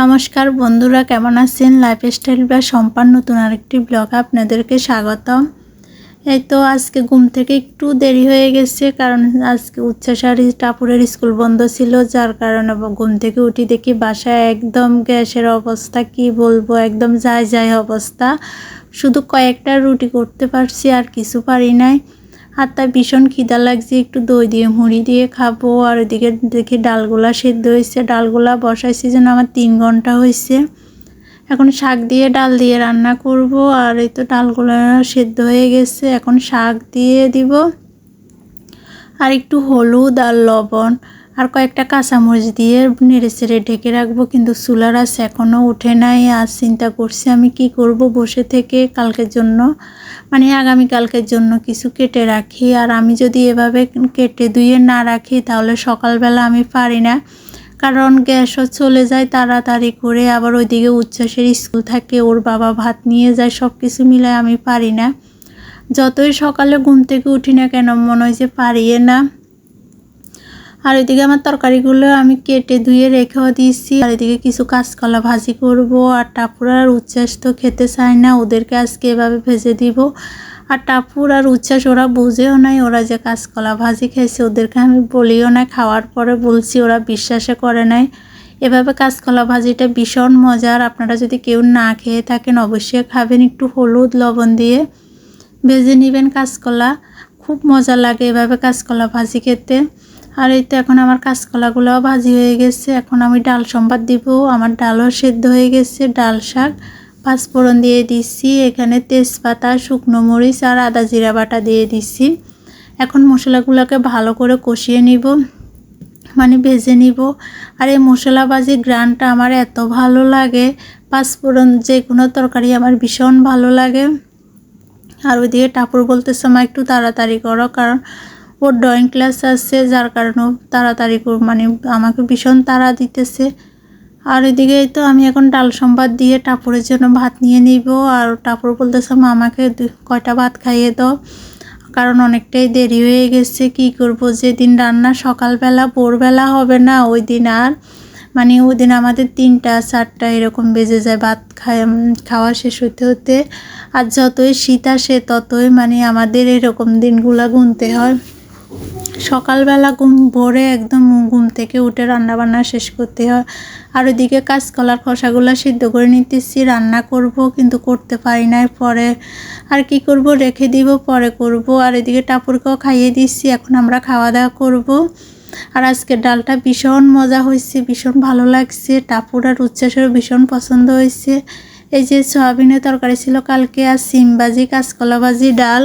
নমস্কার বন্ধুরা, কেমন আছেন? লাইফস্টাইল বা সম্পান নতুন আরেকটি ব্লগ আপনাদেরকে স্বাগতম। এই তো আজকে ঘুম থেকে একটু দেরি হয়ে গেছে, কারণ আজকে উচ্চাসারি টাপুরের স্কুল বন্ধ ছিল, যার কারণে ঘুম থেকে উঠি দেখি বাসায় একদম গ্যাসের অবস্থা, কি বলব, একদম যায় যায় অবস্থা। শুধু কয়েকটা রুটি করতে পারছি, আর কিছু পারি নাই। আর তাই ভীষণ খিদা লাগছে, একটু দই দিয়ে, মুড়ি দিয়ে খাব। আর ওইদিকে দেখি ডালগুলা সেদ্ধ হয়েছে। ডালগুলা বসাইছি যেন আমার তিন ঘণ্টা হয়েছে। এখন শাক দিয়ে ডাল দিয়ে রান্না করব। আর এই তো ডালগুলা সেদ্ধ হয়ে গেছে। এখন শাক দিয়ে দিব। আর একটু হলুদ আর লবণ। আর কয়েকটা কাঁচামরিচ দিয়ে নেড়ে চেড়ে ঢেকে রাখব, কিন্তু চুলার আস এখনও উঠে নাই। আর চিন্তা করছি আমি কি করব বসে থেকে কালকের জন্য মানে আগামী কালকের জন্য কিছু কেটে রাখি। আর আমি যদি এভাবে কেটে ধুয়ে না রাখি, তাহলে সকালবেলা আমি পারি না, কারণ গ্যাসও চলে যায় তাড়াতাড়ি করে। আবার ওইদিকে উচ্ছ্বাসের স্কুল থাকে, ওর বাবা ভাত নিয়ে যায় সব কিছু মিলে আমি পারি না। যতই সকালে ঘুম থেকে উঠি না কেন, মনে হয় যে পারিয়ে না। আর এদিকে আমার তরকারিগুলো আমি কেটে ধুয়ে রেখেও দিয়েছি। আর এদিকে কিছু কাঁচকলা ভাজি করব। আর টাপুর আর উচ্ছ্বাস তো খেতে চায় না, ওদেরকে আজকে এভাবে ভেজে দিব। আর টাপুর আর উচ্ছ্বাস ওরা বুঝেও নাই, ওরা যে কাঁচকলা ভাজি খেয়েছে, ওদেরকে আমি বলিও না, খাওয়ার পরে বলছি ওরা বিশ্বাসে করে নাই। এভাবে কাঁচকলা ভাজিটা ভীষণ মজার। আপনারা যদি কেউ না খেয়ে থাকেন, অবশ্যই খাবেন একটু হলুদ লবণ দিয়ে। ভেজে নেবেন কাঁচকলা। খুব মজা লাগে এভাবে কাঁচকলা ভাজি খেতে। আর এই তো এখন আমার কাঁচকলাগুলোও ভাজি হয়ে গেছে। এখন আমি ডাল সম্বাদ দিব। আমার ডালও সেদ্ধ হয়ে গেছে। ডাল শাক, পাঁচফোড়ন দিয়ে দিচ্ছি এখানে তেজপাতা, শুকনো মরিচ আর আদা জিরা বাটা দিয়ে দিচ্ছি এখন মশলাগুলোকে ভালো করে কষিয়ে নিব মানে ভেজে নিব। আর এই মশলা ভাজি গ্রানটা আমার এত ভালো লাগে। পাঁচফোড়ন যে কোনো তরকারি আমার ভীষণ ভালো লাগে। আর ওইদিকে টাপুর বলতেছে আমার একটু তাড়াতাড়ি করো, কারণ ওর ড্রয়িং ক্লাস আছে, যার কারণে তাড়াতাড়ি মানে আমাকে ভীষণ তাড়া দিতেছে। আর এদিকে তো আমি এখন ডাল সম্বাদ দিয়ে টাপুরের জন্য ভাত নিয়ে নিব। আর টাপুর বলতেছে, মা, আমাকে কয়টা ভাত খাইয়ে দাও। কারণ অনেকটাই দেরি হয়ে গেছে, কি করব? যেদিন রান্না সকালবেলা, ভোরবেলা হবে না, ওই দিন আর মানে ওই দিন আমাদের তিনটা, চারটা এরকম বেজে যায় ভাত খায় খাওয়া শেষ হতে হতে। আর যতই শীত আসে, ততই মানে আমাদের এরকম দিনগুলো গুনতে হয়। সকালবেলা ঘুম ভোরে একদম ঘুম থেকে উঠে রান্না বান্না শেষ করতে হয়। আর ওইদিকে কাঁচকলার খসাগুলো সিদ্ধ করে নিতেছি, রান্না করব কিন্তু করতে পারি না পরে। আর কি করব? রেখে দিব, পরে করব। আর এদিকে টাপুরকেও খাইয়ে দিচ্ছি এখন আমরা খাওয়া দাওয়া করব। আর আজকে ডালটা ভীষণ মজা হয়েছে, ভীষণ ভালো লাগছে। টাপুর আর উচ্ছ্বাসেরও ভীষণ পছন্দ হয়েছে। এই যে সয়াবিনের তরকারি ছিল কালকে, আর সিম ভাজি, কাঁচকলা ভাজি, ডাল।